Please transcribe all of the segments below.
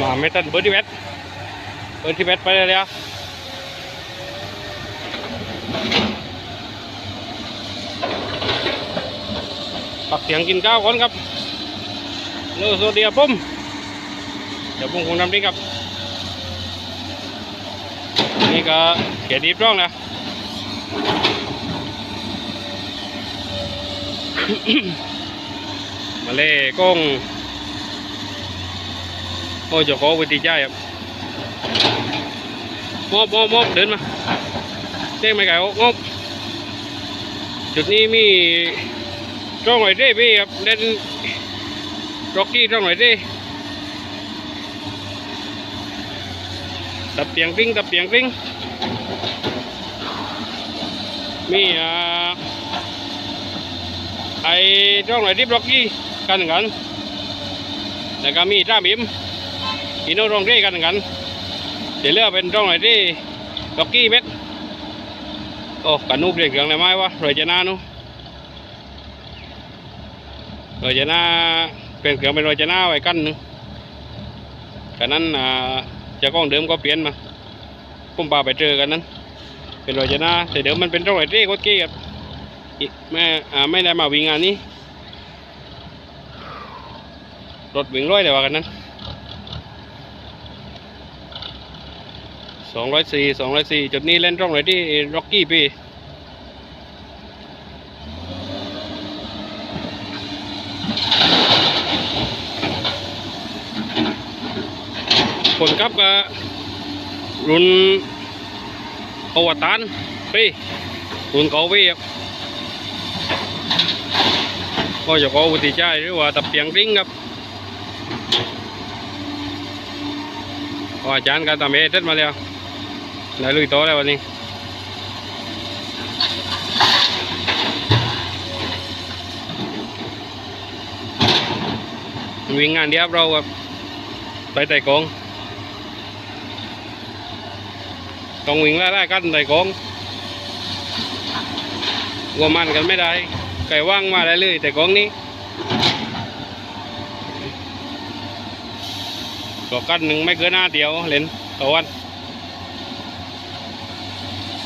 มาไม่ตันเบอร์ที่แบทเบอร์ที่แบทไปเลยเดี๋ยวปักเสียงกินข้าวก่อนครับเลือโซเดียปุ่มเดี๋ยวผมคงทำนี่ครับ นี่ก็เขียนดีบร้องนะมาเล่กล้ง โอ้เจ้าของวิธีใจครับมอบมอบมอบเดินมาเด้งไม่ไก่มอบจุดนี้มีร่องหน่อยเด้พี่ครับเด่นร็อกกี้ร่องหน่อยเด้ตับเตียงกริ้งตับเตียงกริ้งมีอ่าไอ้ช่องไหนที่บล็อกกี้กันเหมือนกันแล้วก็มีท่าบิม อีโน่รองเร่กันเหมือนกัน เดี๋ยวเลือกเป็นช่องไหนที่ล็อกกี้เม็ดโอ้กันนูเปลี่ยนเรื่องอะไรไหมวะรอยจะนานูรอยจะนาเปลี่ยนเครื่องเป็นรอยจะนาไว้กันนึงกันนั้นอ่าจะกล้องเดิมก็เปลี่ยนมาผมพาไปเจอกันนั้น เป็นรอยจะนาแต่เดิมมันเป็นช่องไหนที่โคตรกี้ครับอิแม่อ่าไม่ได้มาวิ่งงานนี้รถวิ่งร้อยแต่ว่ากันนั้น สองร้อยสี่สองร้อยสี่จุดนี้เล่นตรงไหนที่ร็อกกี้พี่คนครับก็รุ่นอวตารพี่รุ่นเขาพี่ครับก็จะขอวุฒิใจหรือว่าตับเตียงริ้งครับอาจารย์ก็ทำเอเด็ดมาแล้ว ได้ลุยโตอแล้ววันนี้วิ่งงานเดียบเราครับไปไต่กองต้องวิ่งไล่ๆกันไต่กองวัวมันกันไม่ได้ไก่ว่างมาได้เลยแต่กองนี้ก็กันหนึ่งไม่เกินห้าเดียวเล่นต่อวัน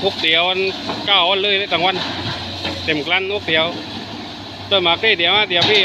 พวกเดียวันเก้าวันเลยในต่างวัน เต็มกลั้นพวกเดียวต้นหมากได้เดียวห้าเดียวพี่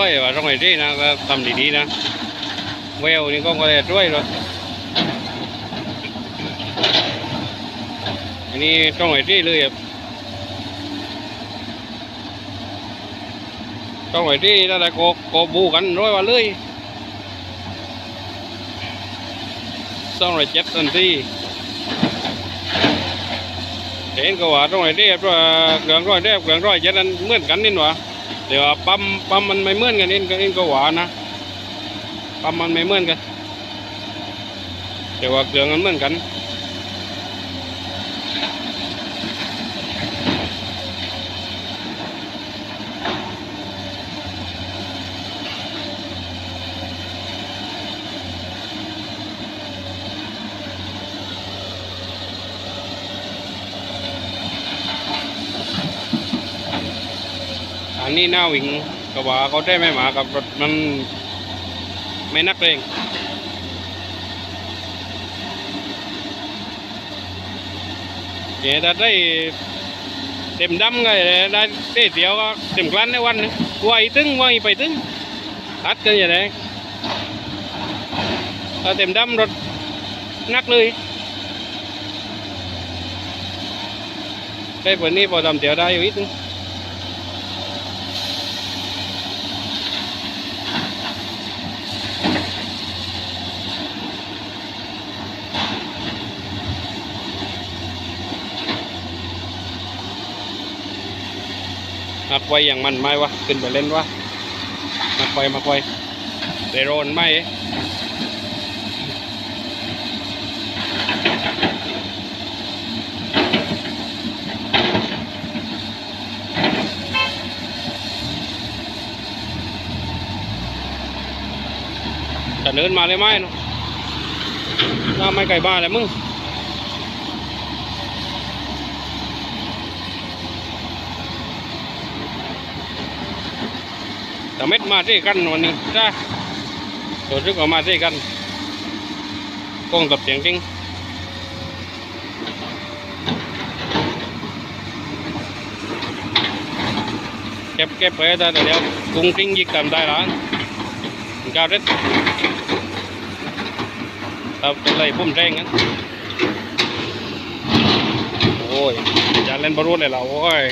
ช่วยว่าต้องไปดีนะก็ทำดีๆนะเวลนี่ก็ก็จะช่วยเลยอันนี้ต้องไปดีเลยต้องไปดีแล้วแต่ก็ก็บูกันร้อยว่าเลยสองร้อยเจ็ดทันทีเห็นก็ว่าต้องไปดีเพราะว่าเครื่องร้อยเรียบเครื่องร้อยเจ็ดนั้นเหมือนกันนี่หว่า เดี๋ยวปั๊มปั๊มมันไม่เหมือนกันเองก็เองก็หวานนะปั๊มมันไม่เหมือนกัน เดี๋ยวว่าเกลืองมันเหมือนกัน อันนี้หน้าวิ่งก็ว่าเขาได้ไม่หมากับรถมันไม่นักเรงเนี่ยถ้าได้เต็มดำก็ได้ได้เดียวก็เต็มกลั้นในวันนึงว่าอีตึงว่าอีไปตึงอัดกันอย่างไรถ้าเต็มดำรถนักเลยได้ผลนี้พอทำเดียวได้อยู่อีกนึง นัดไว้อย่างมันไม่วะขึ้นไปเล่นวะมาคอยมาคอยเดรอนไม่แต่เดินมาเลยไหมเนาะหน้าไม่ไกลบ้านเลยมึง แต่เม็ดมาที่กันวันนี้จ้าตัวซึกออกมาที่กันกล้องตับเสียงจริงเก็บเก็บไปได้แต่เดี๋ยวกุ้งกิ้งยิกตามได้ร้านก้าวเร็ดเราเป็นไรพุ่มแรงงั้นโอ้ยจะเล่นบอลลูนเลยเราโอ้ย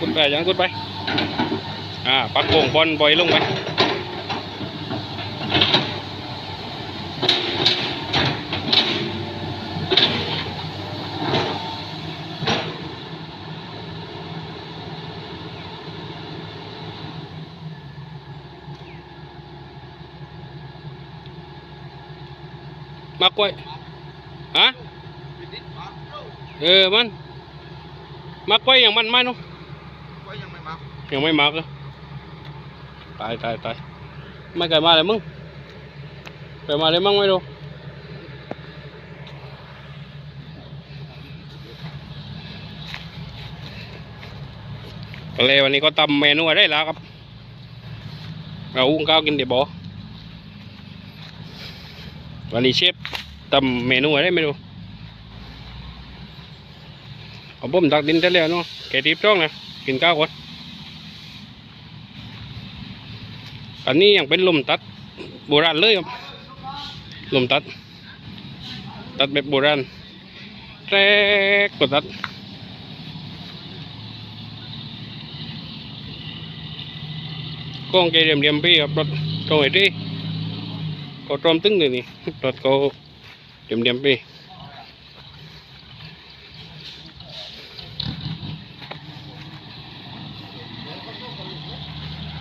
คุณไปยังคุณไป อ่า ปักโป่งบอลบอยลงไปมักไว้ฮะเออมันมักไว้อย่างมันไหมเนาะ ยังไม่มักเลยตายตายตายไม่ไกลมาเลยมึงไกลมาเลยมั้งไม่รู้ก็เลยวันนี้ก็ทำเมนูอะไรแล้วครับเราอุ้งข้าวกินเดี๋ยวบอวันนี้เชฟทำเมนูอะไรไม่รู้เอาบ่มตักดินได้แล้วเนาะแกทิพย์จ้องนะกินข้าวก่อน อันนี้ยังเป็นลมตัดโบราณเลยครับลมตัด ตัดแบบโบราณแรกกดตัดกล้องแกเรียมเรียมๆพี่ครับรถตรงไหนที่ก็ตรอมตึ้งเลยนี่รถก็เรียมเรียมๆพี่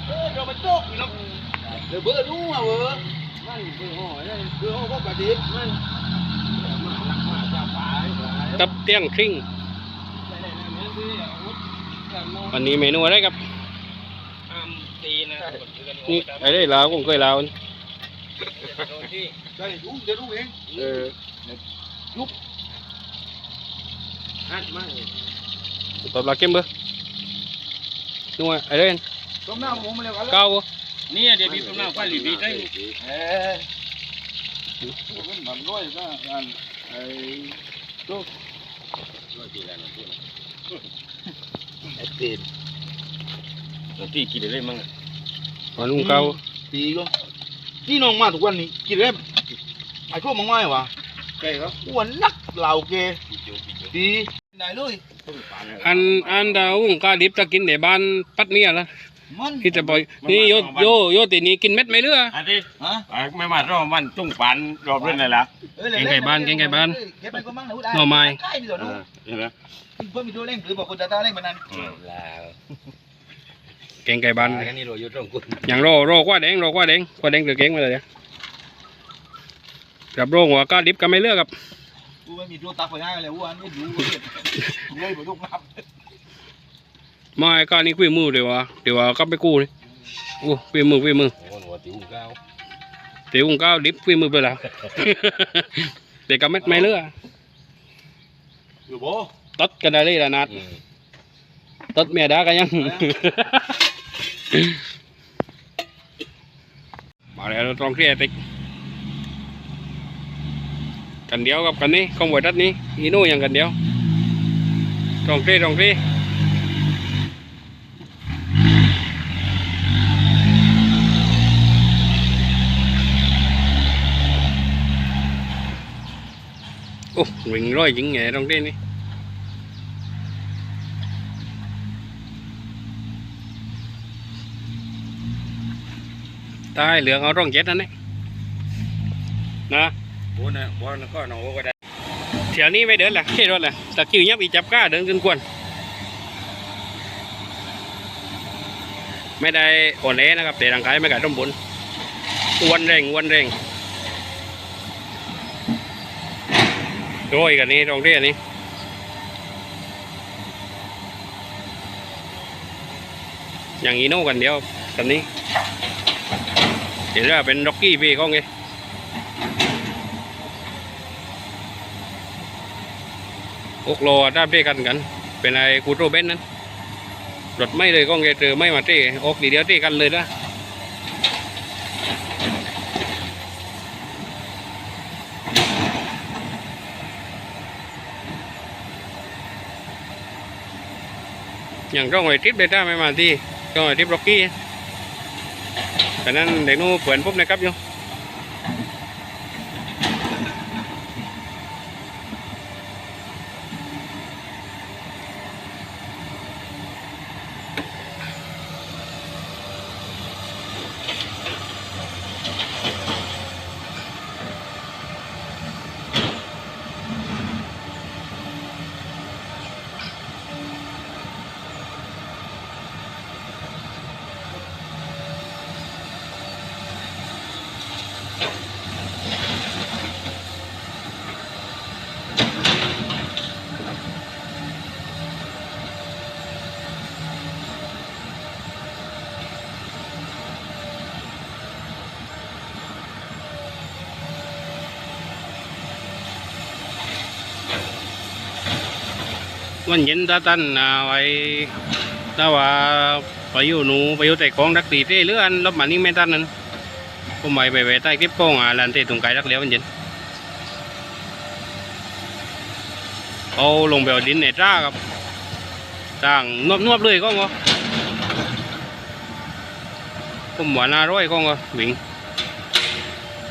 เออเดี๋ยวมัน โจ๊กอีกแล้วเดี๋ยวเบอร์ดูอะเบอร์มันเบอร์ห่อเลยเบอร์ห่อก็ประดิษฐ์มันมาหลักมาจากป่าไอ้หลายตับเตี้ยงคริ่งวันนี้เมนูอะไรครับตีนะนี่ไอ้ได้ลาวผมเคยลาวนี่ใช่ดูจะดูเองเอออะมาตบลาเก็มเบอร์นัวไอ้เล่นต้ม น้ำผมมาแล้วกันเก้าบ่นี่เดี๋ยวพี่กำลังไฟรีบีได้เออผมมันร้อยก็อันไอ้ตุ๊กไอ้ตีนที่กินได้มั้งวันลุงเก้าตีก็ที่น้องมาทุกวันนี้กินได้ไอ้พวกมังไม่วะใช่ครับอ้วนนักเหล่าเกตีไหนเลยอันอันดาวหุงกาดิบจะกินในบ้านปัดเมียละ มันที่จะปล่อยนี่โยโยโยตีนี้กินเม็ดไม่เหลืออันนี้ฮะไม่มารอบมันตุ้งปานรอบเรื่องอะไรล่ะเออเลยเก่งไก่บ้านเก่งไก่บ้านเก็บไปก็มั่งนะพูดได้หน่อไม้ใกล้ดีกว่านู้นเห็นไหมเพิ่มมีตัวเร่งหรือบอกคนตาตาเร่งมันนั้นเก่งไก่บ้านกันนี่เราอยู่ตรงกุนอย่างโรโรกว่าแดงโรกว่าแดงกว่าแดงเดือเก่งมาเลยเนี่ยกับโรหัวกาดิบก็ไม่เลือกครับกูไม่มีตัวตักไปให้เลยวัวนี่ดูเลยไปทุกนับ ไม่ก็นี่คุยมือเดี๋ยววะเดี๋ยววะก็ไปกู้นี่โอ้คุยมือคุยมือหัวติ๋วก้าวเดี๋ยวหุงก้าวดิบคุยมือไปแล้วเด็กก็เม็ดไม่เลือกอยู่โบตัดกันได้เลยละนัดตัดเมียดากันยัง มาแล้วเราต้องเครียดติกกันเดียวกับกันนี้ không phải đất ní ý nuôi อย่างกันเดียวตรงเครียดตรงเครียดโอ้วิ่งร้อยยิงแง่ตรงนี้นี่ตายเหลืองเอาร่องเจ็ดนั่นนี่นะโอ้นะบอลก็น้องก็ได้แถวนี้ไม่เดินแหละขี่รถแหละตะกิ้วยับอีจับก้าเดินขึ้นกวนไม่ได้อ่อนแอนะครับแต่ร่างกายไม่กระต้มบุญอ้วนแรงอ้วนแรง โรยกันนี้ตรงเรียนนี้อย่างอีโน่กันเดียวตอนนี้เห็นว่าเป็นร็อกกี้พี่ก็ไงอกโลด้านเป้กันกัน เป็นไอ้กูโตรเบนนั้นรถไม่เลยก็ไงเจอไม่มาเต้ออกดีเดียวเต้กันเลยนะ อย่างต้องไอ้ทริปเดต้าไม่มาที่ต้องไอ้ทริปร็อกกี้แต่นั้นเด็กนู้เปิดปุ๊บนะครับโย่ วันเย็นตาตันเอาไว้ถ้าว่าไปอยู่หนูไปอยู่แต่กองรักตีเต้เลื่อนรบมานี่ไม่ตันนั้นผมไปไปไปใต้คลิปโป้งอะลันเต้ตรงไกลรักเลี้ยววันเย็นเอาลงไปเอาดินในจ้าครับจ้างนวบนวบๆเลยก็งอผมหวานอร่อยก็งอวิ่ง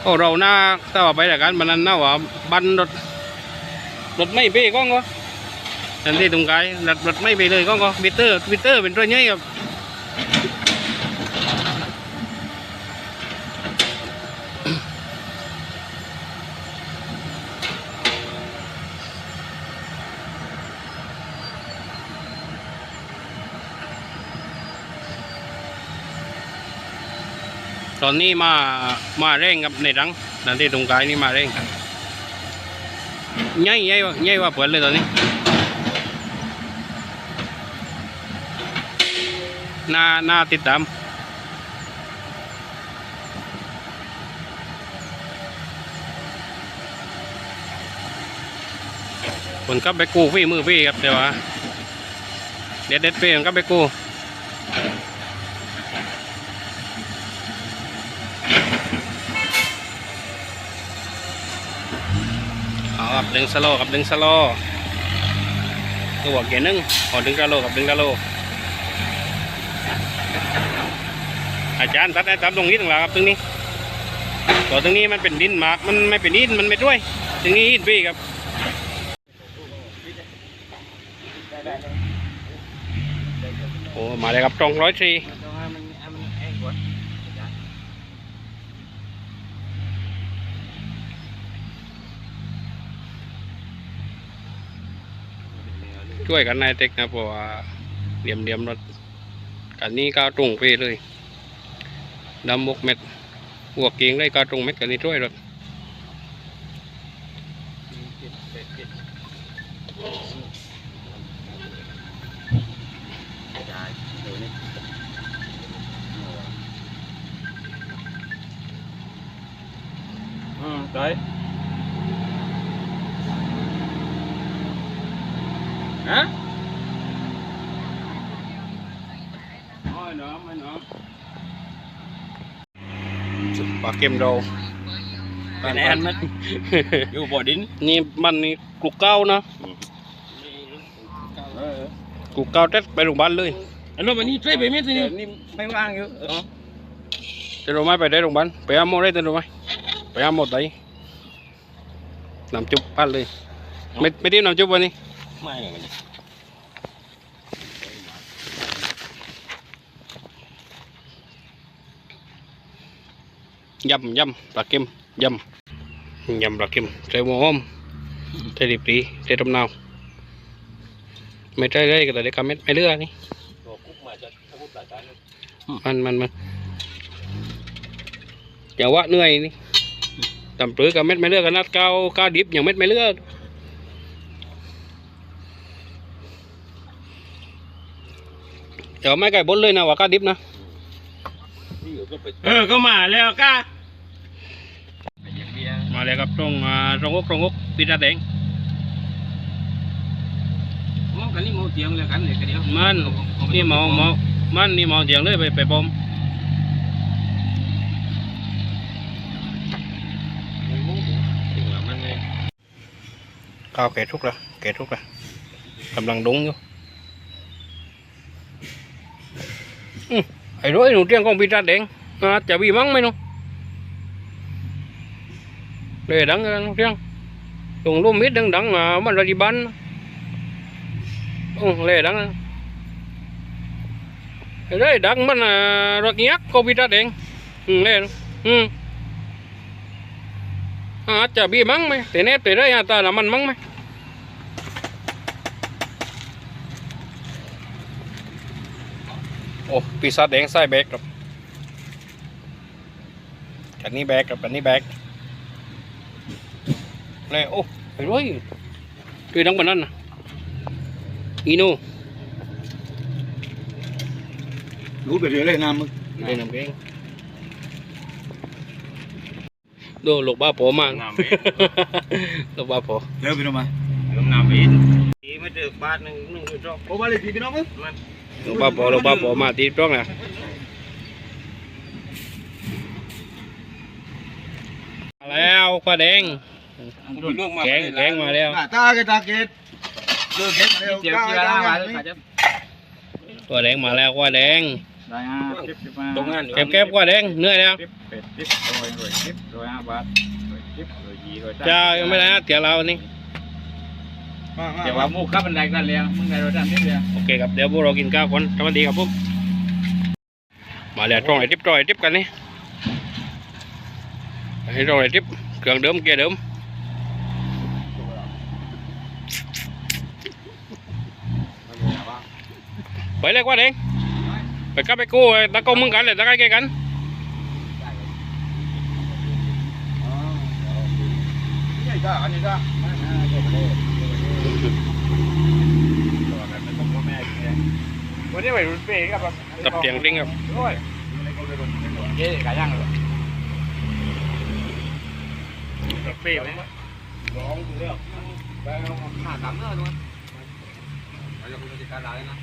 ก็เราหน้าถ้าว่าไปแต่กันบันนั้นน่าว่าบันรถรถไม่เป้ก็งอ ทันทีตรงกายรัดรัดไม่ไปเลยก็ก็บิเตอร์บิเตอร์เป็นตัวใหญ่ครับตอนนี้มามาเร่งกับในรังทันทีตรงกายนี่มาเร่งใหญ่ใหญ่ว่าใหญ่ว่าเปิดเลยตอนนี้ น้าน้าติดตามคนก็ไปกู้ฟี่มือฟี่ครับเดี๋ยวว่าเด็ดเด็ดฟี่มันก็ไปกู้เอาครับดึงสโลว์ครับดึงสโลตัวเกียร์หนึงขอดึงกระโลกับดึงกระโล อาจารย์ตัดให้ตัดตรงนี้ตรงหลังครับตรงนี้ตัวตรงนี้มันเป็นดินหมากมันไม่เป็นดินมันไม่ด้วยตรงนี้อินพี่ครับโอ้มาเลยครับตรงร้อยสี่ช่วยกันนายเต็กนะเพราะว่าเหลี่ยมเหลี่ยมรถกันนี้ก็ตรงไปเลย ดำมกเม็ดหัวเกียงได้กาตรงเม็ดกันนี่ช่วยหรอก嗯อืม tới hả thôi nữa mới nữa ปลาเค็มเรา cái này ăn mất vô bỏ đính นี่มันนี่กลุกเก้านะ ờ กลุกเก้าเท็ดไปโรงพยาบาลเลย anh nói mà đi chơi về miết đi đi mấy vang chứ ờ จะโรงพยาบาลไปได้โรงพยาบาลไปอาโมได้แต่โรงพยาบาลไปอาโมได้น้ำจุบปั้นเลย ไม่ไม่ได้น้ำจุบวันนี้ mai rồi ยำยำปลาเค็มยำยำปลาเค็มใส่หมูหอมใส่ดิบดีใส่ต้มนาวไม่ใช่เลยก็แต่เด็กกำเม็ดไม่เลือกนี่มันมันมันอย่าว่าเหนื่อยนี่ตำปรือกับเม็ดไม่เลือกกันนัดเก้าก้าดิบอย่างเม็ดไม่เลือกเดี๋ยวไม่ไก่บนเลยนะว่าก้าดิบนะ เออก็มาแล้วก้ามาเลยครับตรงอ่าตรงอกตรงอกปีตาแดงมองกันนี่มองเตียงเลยกันเลยกันเดียวมันนี่มองมองมันนี่มองเดียงเลยไปไปบอมข้าวแก่ทุกละแก่ทุกละกำลังดุงอยู่อืม ไอ้ร้อยหนูเตียงของปีตาแดงอาจะบีมั้งไหมหนูเลยดังกันเตียงตรงร่มมิดดังดังๆอะมันราจิบันอือเลยดัง đấy đắng mất là rồi nhắc cô bị ra đèn ừ lên ừ à chả bị mắng mày thế nét thế đấy à ta là mình mắng mày ồ bị sát đèn sai bẹt rồi cái này bẹt rồi cái này bẹt này ô phải rồi tôi đang bắn ăn à ino รู้ไปเรื่อยเลยน้ำมึง đây nằm cái đồ lục ba phố mà Làm biết. lục ba phố เดี๋ยวพี่น้องมาลงน้ำอีกทีไม่ถึงบาทหนึ่งหนึ่งอยู่จอกโอ้มาเลยพี่พี่น้องมึง lục ba phố lục ba phố mà tí trước nè Mà leo qua đen เรื่องมา kén kén mà leo ตาเกตาเกตเจอเกตเร็วเจียวกาเจียวกามาเลเลยย qua đen mà leo qua đen ได้ห้าสิบสิบห้าตรงนั้น kẹp kẹp qua đen nơi nào สิบเป็ดสิบร้อย ร้อยสิบร้อยห้าบาทร้อยสิบร้อยยี่ร้อยสาม cha không biết là tiền lao đi มามาเดี๋ยวว่าหมูขับบันไดกันเลยมึงไงเราทำนี่เลย ok gặp đeo bố rồi kinh cao con cảm ơn đi gặp bố mà lẹ tròn lại tiếp tròn lại tiếp กันนี่ให้ tròn lại tiếp cường đớm kia đớm ไปเลยกว่าเด้งไปกลับไปกู้ตะกงมึงกันเลยตะไคร้แกกันนี่จ้าอันนี้จ้า วันนี้ไปรุ่นเป้กับกับเตียงริงครับโอ้ยเย้กาย่างเลยเป้ไหมห้าสามเนื้อด้วยเราจะการร้ายนะ